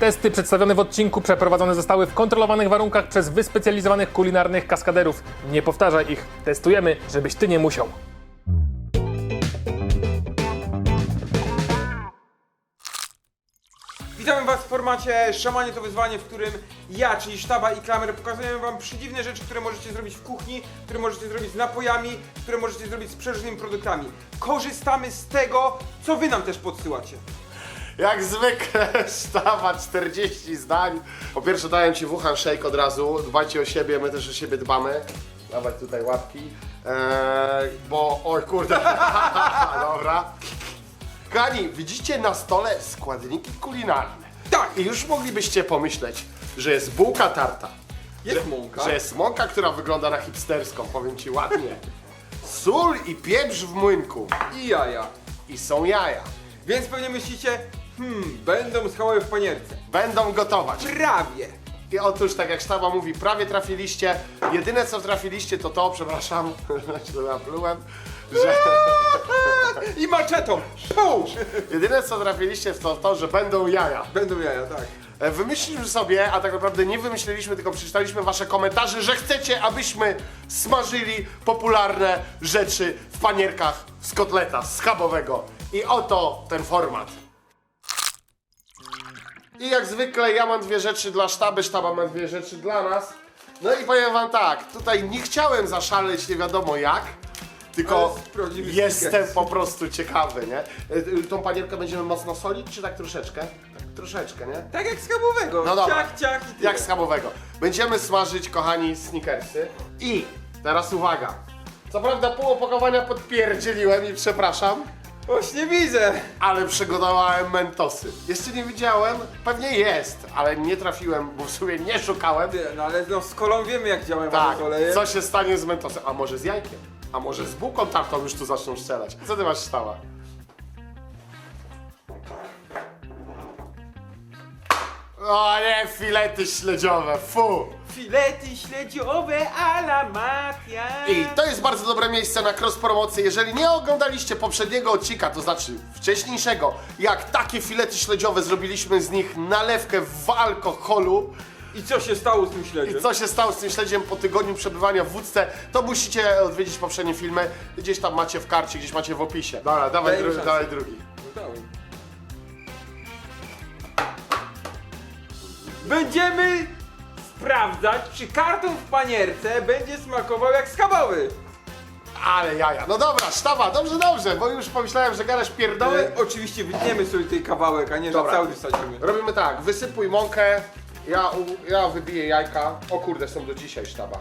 Testy przedstawione w odcinku przeprowadzone zostały w kontrolowanych warunkach przez wyspecjalizowanych kulinarnych kaskaderów. Nie powtarzaj ich, testujemy, żebyś ty nie musiał. Witamy Was w formacie Szamanie to wyzwanie, w którym ja, czyli Sztaba i Klamer pokazujemy Wam przedziwne rzeczy, które możecie zrobić w kuchni, które możecie zrobić z napojami, które możecie zrobić z przeróżnymi produktami. Korzystamy z tego, co Wy nam też podsyłacie. Jak zwykle sztawa 40 zdań. Po pierwsze daję Ci Wuhan Shake od razu. Dbajcie o siebie, my też o siebie dbamy. Dawaj tutaj łapki. Eee, bo, oj kurde. Dobra. Kochani, widzicie na stole składniki kulinarne. Tak! I już moglibyście pomyśleć, że jest bułka tarta. Jest mąka. Że jest mąka, która wygląda na hipsterską, powiem Ci ładnie. Sól i pieprz w młynku. I jaja. I są jaja. Więc pewnie myślicie, hmm, będą schały w panierce. Będą gotować. Prawie. I otóż, tak jak sztaba mówi, prawie trafiliście. Jedyne co trafiliście to to, przepraszam, że naplułem, że I maczetą. Pum! jedyne co trafiliście to to, że będą jaja. Będą jaja, tak. E, Wymyśliliśmy sobie, a tak naprawdę nie wymyśliliśmy, tylko przeczytaliśmy wasze komentarze, że chcecie, abyśmy smażyli popularne rzeczy w panierkach z kotleta schabowego. I oto ten format. I jak zwykle ja mam dwie rzeczy dla sztaby, sztaba ma dwie rzeczy dla nas. No i powiem wam tak, tutaj nie chciałem zaszaleć nie wiadomo jak, tylko Ale jestem po prostu ciekawy, nie? E, Tą panierkę będziemy mocno solić, czy tak troszeczkę? Tak troszeczkę, nie? Tak jak schabowego. No dobra. Ciach, ciach i tyle. Jak schabowego. Będziemy smażyć, kochani, snickersy. I teraz uwaga. Co prawda pół opakowania podpierdzieliłem i przepraszam, Właśnie widzę. ale przygotowałem mentosy. Jeszcze nie widziałem, pewnie jest, ale nie trafiłem, bo w sumie nie szukałem. Ty, No ale no, z kolą wiemy jak działają Tak, co się stanie z mentosem? A może z jajkiem? A może z bułką tartą już tu zaczną strzelać? Co ty masz stała? O nie, filety śledziowe, fu! Filety śledziowe a la Matia. I to jest bardzo dobre miejsce na cross promocję. Jeżeli nie oglądaliście poprzedniego odcinka, to znaczy wcześniejszego, jak takie filety śledziowe zrobiliśmy z nich nalewkę w alkoholu I co się stało z tym śledziem? i co się stało z tym śledziem po tygodniu przebywania w wódce, to musicie odwiedzić poprzednie filmy. Gdzieś tam macie w karcie, gdzieś macie w opisie. Dobra, dawaj, Dajmy dru- szansę. dawaj drugi. No. Będziemy sprawdzać, czy karton w panierce będzie smakował jak schabowy. Ale jaja. No dobra, sztaba, dobrze, dobrze, bo już pomyślałem, że gadasz pierdoły. Ale oczywiście wytniemy sobie tej kawałek, a nie, że Dobra. cały wsadzimy. Robimy tak, wysypuj mąkę, ja, u- ja wybiję jajka. O kurde, są do dzisiaj sztaba.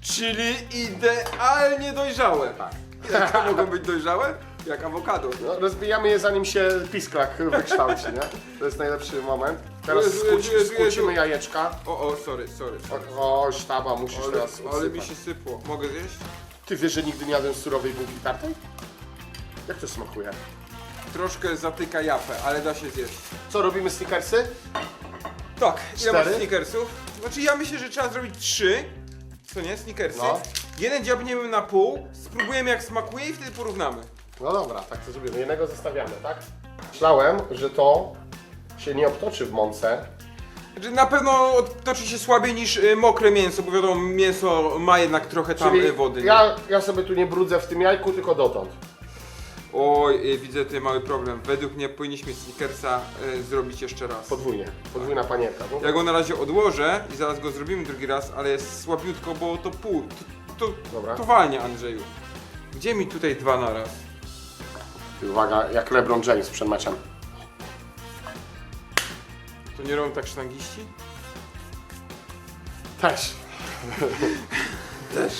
Czyli idealnie dojrzałe. Tak. Jaka mogą być dojrzałe? Jak awokado. No, rozbijamy je zanim się pisklak wykształci, nie? To jest najlepszy moment. Teraz Jezu, Jezu, Jezu, skłócimy jajeczka. O, o, sorry, sorry. sorry. O, o sztaba, musisz Ale, teraz ale mi odsypać. się sypło. Mogę zjeść? Ty wiesz, że nigdy nie jadłem surowej bułki tartej? Jak to smakuje? Troszkę zatyka japę, ale da się zjeść. Co, robimy snickersy? Tak, ile Cztery? masz snickersów? Znaczy ja myślę, że trzeba zrobić trzy. Co nie? Snickersy. No. Jeden dziabniemy na pół, spróbujemy jak smakuje i wtedy porównamy. No dobra, tak to zrobimy. Jednego zostawiamy, tak? Myślałem, że to się nie obtoczy w mące. Znaczy na pewno toczy się słabiej niż y, mokre mięso, bo wiadomo, mięso ma jednak trochę tam Czyli y, wody. nie? ja, ja sobie tu nie brudzę w tym jajku, tylko dotąd. Oj, y, widzę tutaj mały problem. Według mnie powinniśmy snickersa y, zrobić jeszcze raz. Podwójnie, podwójna panierka. No, Ja go na razie odłożę i zaraz go zrobimy drugi raz, ale jest słabiutko, bo to pół. To, to, Dobra. to walnie, Andrzeju. Gdzie mi tutaj dwa na raz? Ty, Uwaga, jak LeBron James przed meczem. To nie robią tak sztangiści? Też. Też.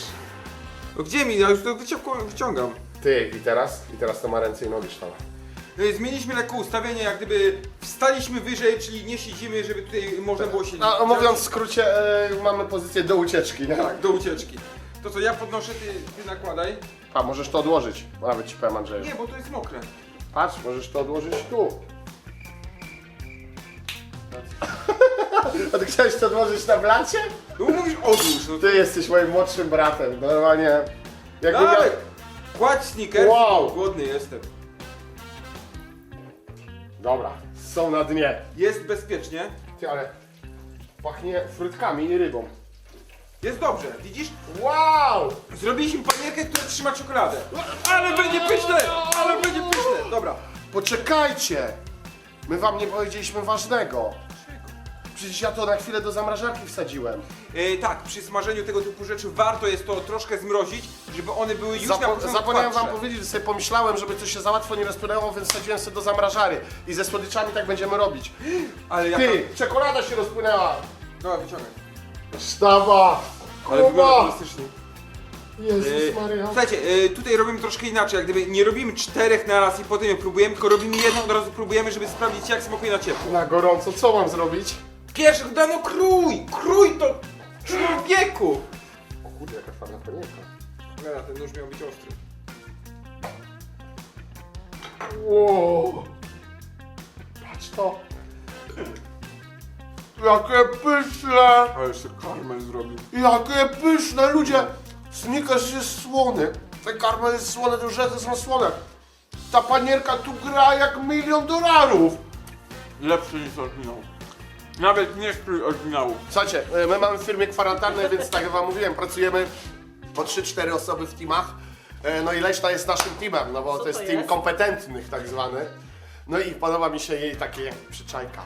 No gdzie mi? Ja już to wyciąg- wyciągam. Ty, i teraz? I teraz to ma ręce i nogi ształa. No i Zmieniliśmy lekko ustawienie, jak gdyby wstaliśmy wyżej, czyli nie siedzimy, żeby tutaj można było siedzieć. A, mówiąc w skrócie, e, mamy pozycję do ucieczki, nie? Tak, do ucieczki. To co, ja podnoszę, ty, ty nakładaj. A, możesz to odłożyć. Nawet ci powiem, Andrzeju. Nie, bo to jest mokre. Patrz, możesz to odłożyć tu. A ty chciałeś to odłożyć na blacie? No mówisz odłóż, no to Ty jesteś moim młodszym bratem, normalnie. Jakby miał... dawaj. Kładź sneakers, Wow. głodny jestem. Dobra, są na dnie. Jest bezpiecznie. Ty, ale pachnie frytkami i rybą. Jest dobrze, widzisz? Wow! Zrobiliśmy panierkę, która trzyma czekoladę. Ale będzie pyszne! Ale będzie pyszne! Dobra. Poczekajcie! My wam nie powiedzieliśmy ważnego. Przecież ja to na chwilę do zamrażarki wsadziłem. E, tak, przy smażeniu tego typu rzeczy warto jest to troszkę zmrozić, żeby one były już na Zapo- początku zapomniałem wam powiedzieć, że sobie pomyślałem, żeby to się za łatwo nie rozpłynęło, więc wsadziłem sobie do zamrażary. I ze słodyczami tak będziemy robić. Ale jaka... Ty, czekolada się rozpłynęła! Dobra, wyciągaj. Sztaba! Ale wygląda Kuba! fantastycznie. Jezus E, Maria. Słuchajcie, e, tutaj robimy troszkę inaczej, jak gdyby nie robimy czterech na raz i potem je próbujemy, tylko robimy jedną, od razu próbujemy, żeby sprawdzić jak smakuje na ciepło. Na gorąco, co mam zrobić? Pierwszy, no krój! Krój to człowieku! O kurde, jaka fajna panierka. Cholera, ten nóż miał być ostry. Wow. Patrz to. Jakie pyszne! Ale jeszcze karmel zrobił. Jakie pyszne, ludzie! Snickers jest słony. Ten karmel jest słony, te rzeczy są słone. Ta panierka tu gra jak milion dolarów. Lepszy niż oryginał. Nawet nie strój oryginału. Słuchajcie, e, my mamy w firmie kwarantanny, więc tak jak wam mówiłem, pracujemy po 3-4 osoby w teamach. E, No i Leśna jest naszym teamem, no bo Co to jest to team jest? kompetentnych tak zwany. No i podoba mi się jej takie przyczajka.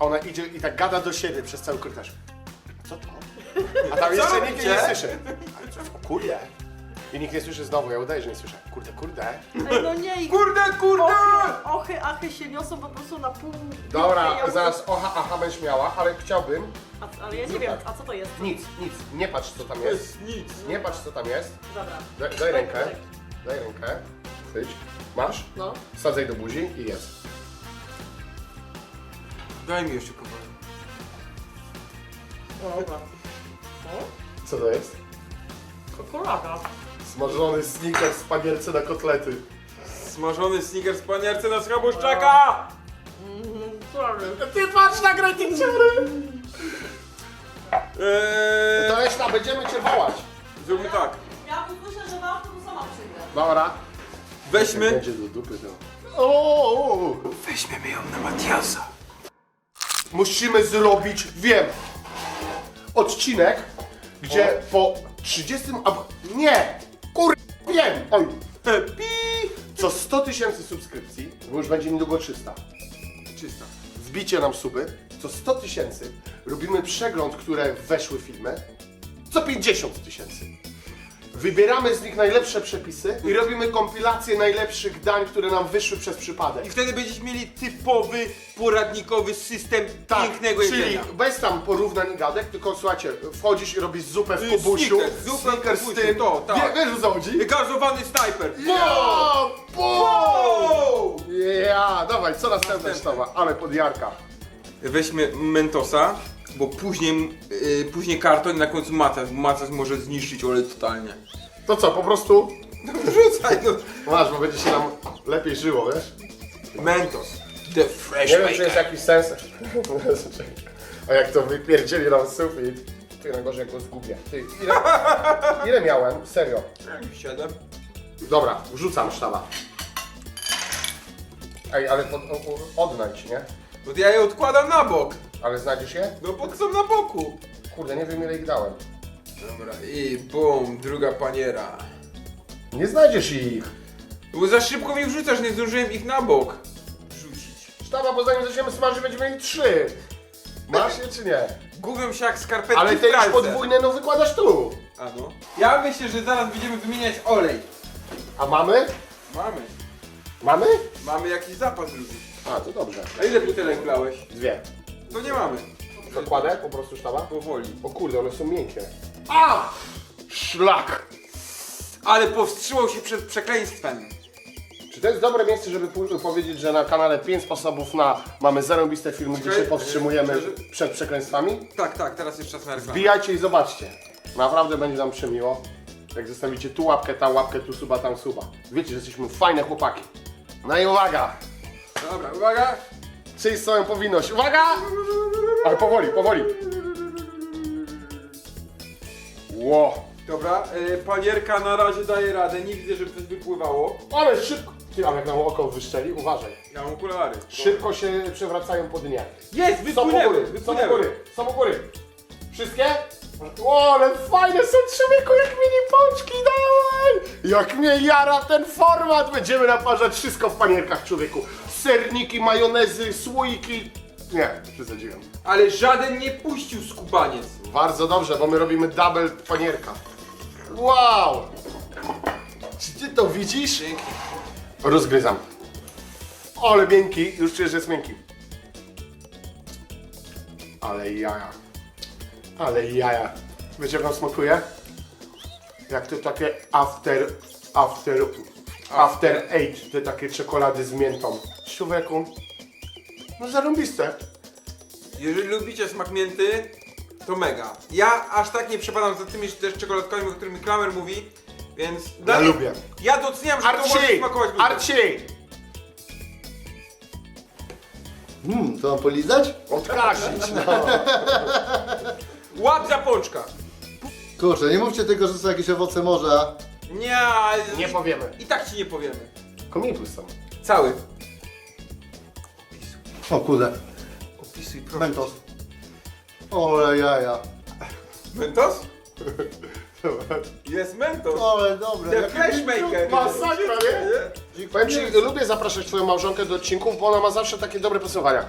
Ona idzie i tak gada do siebie przez cały korytarz. Co to? A tam jeszcze nikt jej nie robicie? słyszy. Ale co? Kurde. I nikt nie słyszy znowu, ja udaję, że nie słyszę. Kurde, kurde. Ej, no nie, i Kurde, kurde! ochy, ochy, achy się niosą po prostu na pół. Dobra, Ja- zaraz oha, aha będziesz miała, ale chciałbym... A, ale ja nie wiem, a co to jest? Nic, nic, nie patrz co tam jest nic. Nie patrz co tam jest. Dobra. Daj, daj rękę. Daj rękę. Chwyć. Masz? No. Wsadzaj do buzi i jest. Daj mi jeszcze kawałek. Dobra. Co to jest? Czekolada. Smażony sneaker z panierce na kotlety. Smażony sneaker z panierce na schaboszczaka! Sorry. Ty patrz na grę dziury! Eee, To Leśna, będziemy cię wołać. zróbmy tak. Ja usłyszę, że mam, to sama przyjdę. Dobra. Weźmy. Będzie do dupy to. O! Weźmiemy ją na Matiasa. Musimy zrobić, wiem, odcinek, gdzie po 30... Ab... Nie! Kur... Wiem! Oj! Pi! Co 100 tysięcy subskrypcji, bo już będzie niedługo 300. Czysta. wbicie nam suby, co 100 tysięcy robimy przegląd, które weszły filmy, co 50 tysięcy. Wybieramy z nich najlepsze przepisy i robimy kompilację najlepszych dań, które nam wyszły przez przypadek. I wtedy będziecie mieli typowy, poradnikowy system Tak, pięknego czyli jedzenia. bez tam porównań i gadek, tylko słuchajcie, wchodzisz i robisz zupę w Y, kubusiu, Snickers, zupę w Snickers z kubusiu, tym, to, tak. Wie, wiesz o co chodzi? Gazowany snajper. Ja, Wow! ja, dawaj, co następne sztawa? Ale podjarka. Weźmy Mentosa, bo później, yy, później karton i na końcu Macas. Macas może zniszczyć olej totalnie. To co, po prostu Wrzucaj no. masz, bo będzie się nam lepiej żyło, wiesz? Mentos. The fresh Nie wiem, czy jest jakiś sens. A jak to wypierdzieli nam sufit. Ty najgorzej jak go zgubię. Ty, ile, ile miałem? Serio. Siedem. Dobra, rzucam sztaba. Ej, ale pod, o, o, odnajdź, nie? Bo ja je odkładam na bok. Ale znajdziesz je? No bo są na boku. Kurde, nie wiem ile ich dałem. Dobra, i bum, druga paniera. Nie znajdziesz ich. Bo za szybko mi wrzucasz, nie zdążyłem ich na bok rzucić. Sztaba, bo zanim zaczniemy smażyć, będziemy mieli trzy. Masz je czy nie? Gubią się jak skarpetki Ale w te już podwójne, no wykładasz tu. A no. Ja myślę, że zaraz będziemy wymieniać olej. A mamy? Mamy. Mamy? Mamy jakiś zapas drugi. A, to dobrze. A ile butelek wlałeś? Dwie. To nie mamy. Zakładę po prostu sztaba? Powoli. O kurde, one są miękkie. A! Szlak! Ale powstrzymał się przed przekleństwem. Czy to jest dobre miejsce, żeby później powiedzieć, że na kanale 5 sposobów na mamy zarąbiste filmy, gdzie się powstrzymujemy yy, przed przekleństwami? Tak, tak, teraz jest czas na reklamę. Wbijajcie i zobaczcie. Naprawdę będzie nam przemiło. Jak zostawicie tu łapkę, tam łapkę, tu suba, tam suba. Wiecie, że jesteśmy fajne chłopaki. No i uwaga! Dobra, uwaga. Czyj swoją powinność. Uwaga! Ale powoli, powoli. Ło! Dobra, y, panierka na razie daje radę, nie widzę, żeby coś wypływało. Ale szybko! Ty, ale jak nam oko wyszczeli, uważaj. Ja mam okulary. Szybko się przewracają po dnie. Jest, Są u wypłynęły, góry, są u wypłynęły. góry, są u góry. Wszystkie? O, ale fajne są człowieku, jak mini pączki, dawaj! Jak mnie jara ten format! Będziemy naparzać wszystko w panierkach, człowieku. Serniki, majonezy, słoiki. Nie, przesadziłem. Ale żaden nie puścił skubaniec. Bardzo dobrze, bo my robimy double panierka. Wow! Czy ty to widzisz? Rozgryzam. Ale miękki, już czuję, że jest miękki. Ale jaja. Ale jaja. Wiecie jak on smakuje? Jak to takie after, after, after eight, te takie czekolady z miętą. Człowieku, no zarąbiste. Jeżeli lubicie smak mięty, to mega. Ja aż tak nie przepadam za tymi też czekoladkami, o którymi Klamer mówi, więc... mnie- lubię. Ja doceniam, że to może smakować ludziom. Hmm, to mam polizać? Odkazić, no. Łap za pączka. Kurczę, nie mówcie tego, że są jakieś owoce morza. Nie, ale- Nie powiemy. I tak ci nie powiemy. Komikus są. Cały. O kurde, Opisuj proszę. mentos. Ole jaja. Mentos? Jest Mentos. Ole dobre. The jakie Flashmaker. Masakra, nie? Powiem ci, lubię zapraszać twoją małżonkę do odcinków, bo ona ma zawsze takie dobre podsumowania.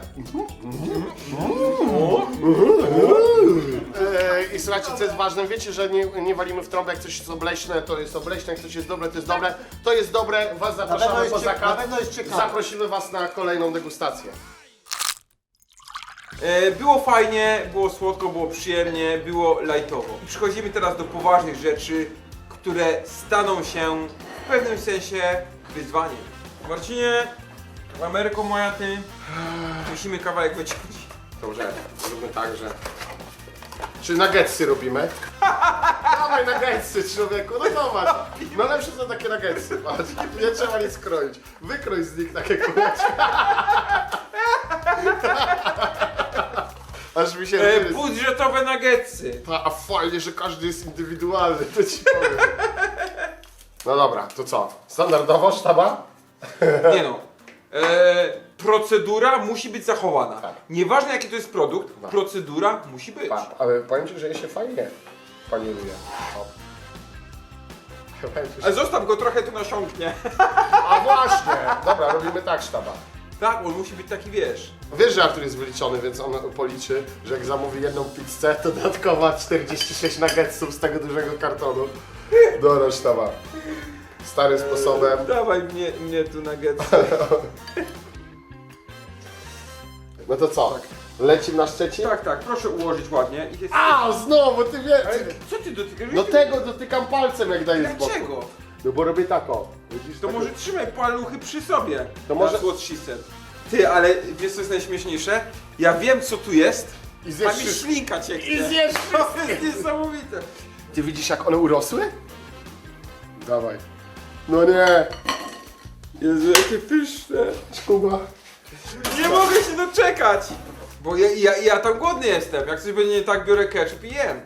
Eee, I słuchajcie, co jest ważne, wiecie, że nie, nie walimy w trąbę, jak coś jest obleśne, to jest obleśne, jak coś jest dobre, to jest dobre. To jest dobre, was pewno zapraszamy jest po cieka- na zakaz. pewno jest ciekawe. Zaprosimy was na kolejną degustację. E, Było fajnie, było słodko, było przyjemnie, było lajtowo. I przechodzimy teraz do poważnych rzeczy, które staną się w pewnym sensie wyzwaniem. Marcinie, Ameryko moja ty, musimy kawałek wyciąć. Dobrze, zróbmy tak, że... Czy nuggetsy robimy? Dawaj nuggetsy, człowieku, no zobacz. No lepsze są takie nuggetsy, patrz. Nie trzeba nic kroić. Wykrój z nich takie kuleczki. Aż mi się... E, budżetowe nuggetsy. Ta, a fajnie, że każdy jest indywidualny, to ci powiem. No dobra, to co? Standardowo sztaba? Nie no. E, procedura musi być zachowana. Tak. Nieważne jaki to jest produkt, Tak. procedura musi być. Pa, ale powiem ci, że je się fajnie panieruje. O. Ale zostaw go trochę tu nasiąknie. A właśnie! Dobra, robimy tak sztaba. tak, on musi być taki wiesz. Wiesz, że Artur jest wyliczony, więc on policzy, że jak zamówi jedną pizzę, to dodatkowa 46 nuggetsów z tego dużego kartonu. Dobra, sztaba. Starym sposobem. Dawaj mnie, mnie tu nuggetsy. No to co? Lecimy na Szczecin? tak, tak, proszę ułożyć ładnie. I jest... A, znowu, ty wiesz! Ale co ty dotykasz? No tego dotykam palcem, jak daję z boku. Dlaczego? No bo robię tak o. Widzisz? To tak może trzymaj paluchy przy sobie. To może- she said. Ty, ale wiesz co jest najśmieszniejsze? Ja wiem co tu jest, I a zjesz mi wszystko. ślinka cieknie. I zjesz To jest niesamowite. Ty widzisz, jak one urosły? Dawaj. No nie. Jezu, jakie pyszne. Kuba. Nie mogę się doczekać. Bo ja, ja, ja tam głodny jestem. Jak coś będzie nie tak, biorę ketchup i jem.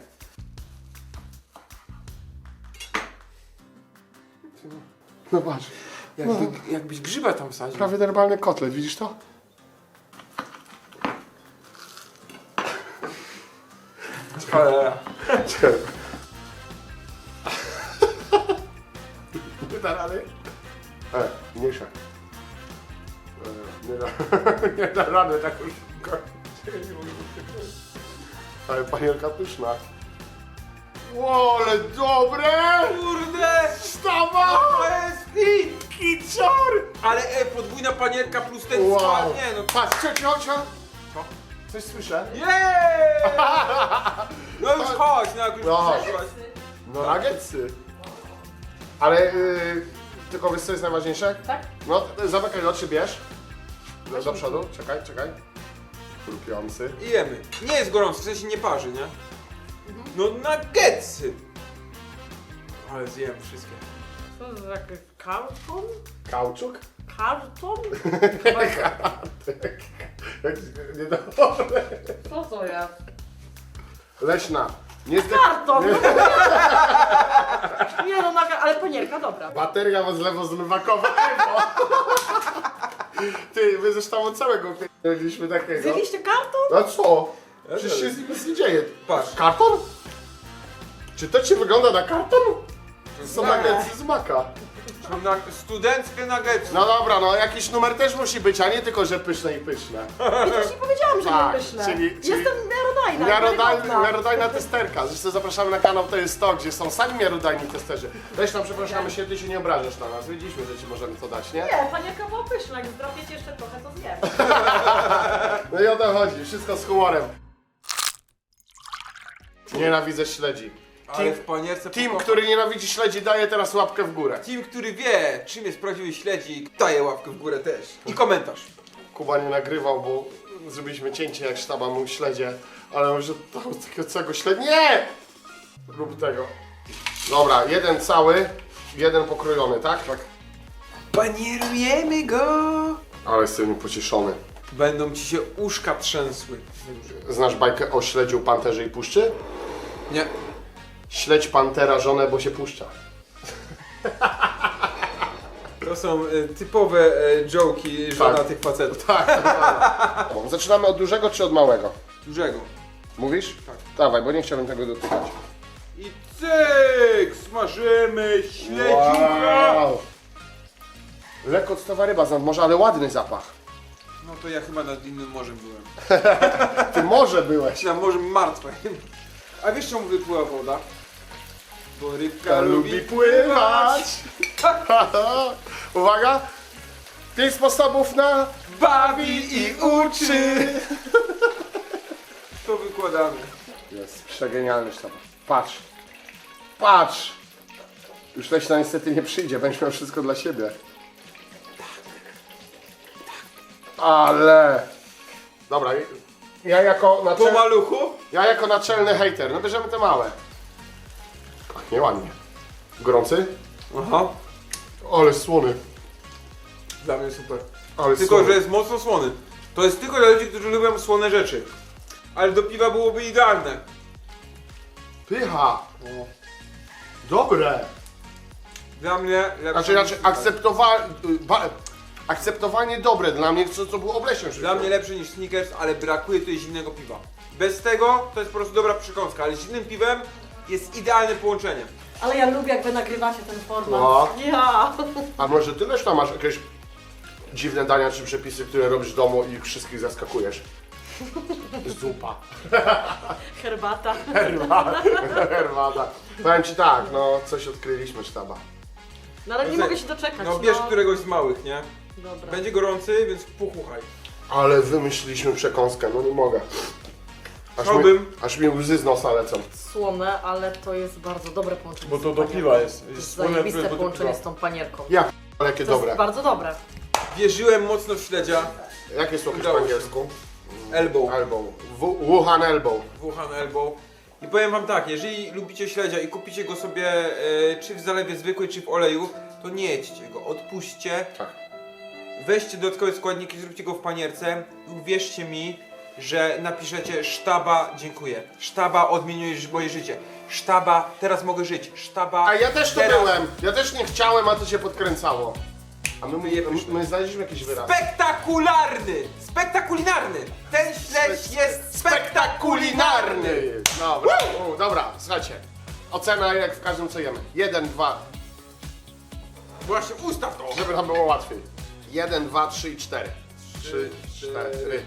No patrz. Jakby, jakbyś grzyba tam wsadził. Prawie normalny kotlet, widzisz to? Cholera. nie da rady tak już. Ale panierka pyszna. Ło, ale dobre! Kurde! Wstawa! To jest hit! Kicior! Ale e, podwójna panierka plus ten Wow! skład. Nie no. Patrz, cio, cio, cio. Co? Coś słyszę? Jej! No już chodź, no jak już No. przeszłaś. No nuggetsy. Ale yy, tylko wiesz co jest najważniejsze? Tak? No, zamykaj oczy, bierz. Do, do przodu, czekaj, czekaj. Chrupiący. I jemy. Nie jest gorąco, w sensie nie parzy, nie? No nuggetsy! Ale zjem wszystkie. Co to za taki karton? Kauczuk? Karton? Jak niedobre. Co to jest? Leśna. Nie zde... Karton! Nie no, naga, ale panierka dobra. Bateria was lewo zmywakowa. Ty, my zresztą od całego mieliśmy takiego. Zjedliście karton? No co? Przecież się z nim nic nie dzieje. Patrz. Karton? Czy to ci wygląda na karton? To są Tak. z maka. Na, studenckie nuggetsy. No dobra, no jakiś numer też musi być, a nie tylko, że pyszne i pyszne. I też nie powiedziałam, że Tak, nie pyszne. czyli- czyli- Jestem miarodajna. Miarodaj, wiarygodna. miarodajna testerka. Zresztą zapraszamy na kanał To jest to, gdzie są sami miarodajni testerzy. Weź tam, przepraszamy się, ty się nie obrażasz na nas. Wiedzieliśmy, że ci możemy to dać, nie? Nie, panierka była pyszna. Jak zdropiecie jeszcze trochę, to zjem. No i o to chodzi, wszystko z humorem. Nienawidzę śledzi. Ale w panierce Team, pokocha- który nienawidzi śledzi, daje teraz łapkę w górę. Team, który wie, czym jest prawdziwy śledzik, daje łapkę w górę też. I komentarz. Kuba nie nagrywał, bo zrobiliśmy cięcie jak sztaba mu śledzie, ale może to takiego całego śledzi. Nie! Rób tego. Dobra, jeden cały, jeden pokrojony, tak? Tak. Panierujemy go! Ale jestem pocieszony. Będą ci się uszka trzęsły. Znasz bajkę o śledziu, panterze i puszczy? Nie. Śledź pantera żonę, bo się puszcza. To są y, typowe y, joke'i żonatych facetów. Tak. dokładnie. Zaczynamy od dużego czy od małego? Dużego. Mówisz? Tak. Dawaj, bo nie chciałbym tego dotykać. I cyk! Smażymy śledziucha! Wow. Lekko octowa ryba z nadmorza, ale ładny zapach. No to ja chyba nad innym morzem byłem. Ty może byłeś. Na morzem martwym. A wiesz czemu wypływa woda? Bo rybka lubi pływać. Uwaga. Pięć sposobów na... Bawi i uczy! To wykładamy. Jest przegenialny sztab. Patrz. Patrz. Już Leśna niestety nie przyjdzie, będziesz miał wszystko dla siebie. Ale... Dobra, ja jako Po naczelny, maluchu? ja jako naczelny hejter, no bierzemy te małe. Pachnie ładnie. Gorący? Aha. Ale słony. Dla mnie super. Ale Tylko, słony. że jest mocno słony. To jest tylko dla ludzi, którzy lubią słone rzeczy. Ale do piwa byłoby idealne. Pycha. Dobre. Dla mnie... lepsze Znaczy, niż znaczy akceptowa... ba- akceptowanie dobre dla mnie, co, co było obleśne Dla mnie lepsze niż Snickers, ale brakuje tutaj zimnego piwa. Bez tego to jest po prostu dobra przekąska, ale z zimnym piwem jest idealne połączenie. Ale ja lubię, jak wy nagrywacie ten format. No. Ja. A może ty też tam masz jakieś dziwne dania czy przepisy, które robisz w domu i wszystkich zaskakujesz? Zupa. Herbata. Herbata. Herbata. Powiem ci tak, no coś odkryliśmy sztaba. No ale nie No mogę się doczekać. No bierz któregoś z małych, nie? Dobra. Będzie gorący, więc puchuchaj. Ale wymyśliliśmy przekąskę, no nie mogę. Aż mi, Chciałbym. aż mi łzy z nosa lecą. Słone, ale to jest bardzo dobre połączenie. Bo z to do panierką. piwa jest. To Jest jest słone, zajebiste do połączenie piwa. z tą panierką. Ja p- ale jakie To dobre. jest bardzo dobre. Wierzyłem mocno w śledzia. Jakie słowo po Udało się. angielsku? Elbow. Elbow. W- Wuhan elbow. Wuhan Elbow. I powiem wam tak, jeżeli lubicie śledzia i kupicie go sobie e, czy w zalewie zwykłej, czy w oleju, to nie jedźcie go, odpuśćcie. Tak. Weźcie dodatkowe składniki, zróbcie go w panierce. Uwierzcie mi, że napiszecie sztaba, dziękuję. Sztaba odmieniłeś moje życie. Sztaba, teraz mogę żyć. Sztaba. A ja też tu teraz... byłem. Ja też nie chciałem, a to się podkręcało. A my, my, my znaleźliśmy jakiś wyraz. Spektakularny! Spektakulinarny! Ten śledź jest spektakulinarny! Dobra, u, dobra, słuchajcie. Ocena jak w każdym co jemy. Jeden, dwa, Właśnie ustaw to! żeby nam było łatwiej. Jeden, dwa, trzy i cztery. Trzy, cztery.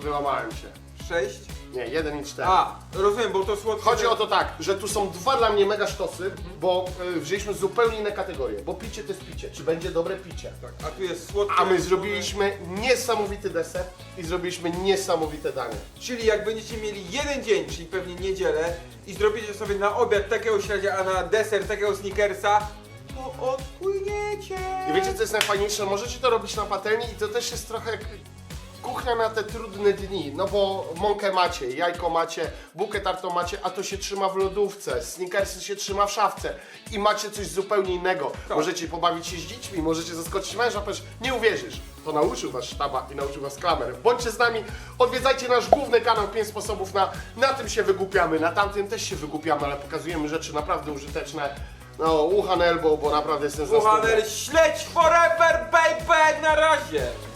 Wyłamałem się. Sześć. Nie, jeden i cztery. A, rozumiem, bo to słodkie. Chodzi o to tak, że tu są dwa dla mnie mega sztosy, bo y, wzięliśmy zupełnie inne kategorie. Bo picie to jest picie. Czy będzie dobre picie? Tak, a tu jest słodkie. A my zrobiliśmy niesamowity deser i zrobiliśmy niesamowite danie. Czyli jak będziecie mieli jeden dzień, czyli pewnie niedzielę, i zrobicie sobie na obiad takiego śledzia, a na deser takiego snickersa, to odpłyniecie. I wiecie co jest najfajniejsze? Możecie to robić na patelni i to też jest trochę jak kuchnia na te trudne dni, no bo mąkę macie, jajko macie, bukę tartą macie, a to się trzyma w lodówce, snickersy się trzyma w szafce i macie coś zupełnie innego. Możecie pobawić się z dziećmi, możecie zaskoczyć męża, powiesz, nie uwierzysz, to nauczył was sztaba i nauczył was klamer. Bądźcie z nami, odwiedzajcie nasz główny kanał 5 sposobów na, na tym się wygłupiamy, na tamtym też się wygłupiamy, ale pokazujemy rzeczy naprawdę użyteczne. No, uchan elbow, bo naprawdę jestem zaskoczony. śledź forever, baby! Na razie!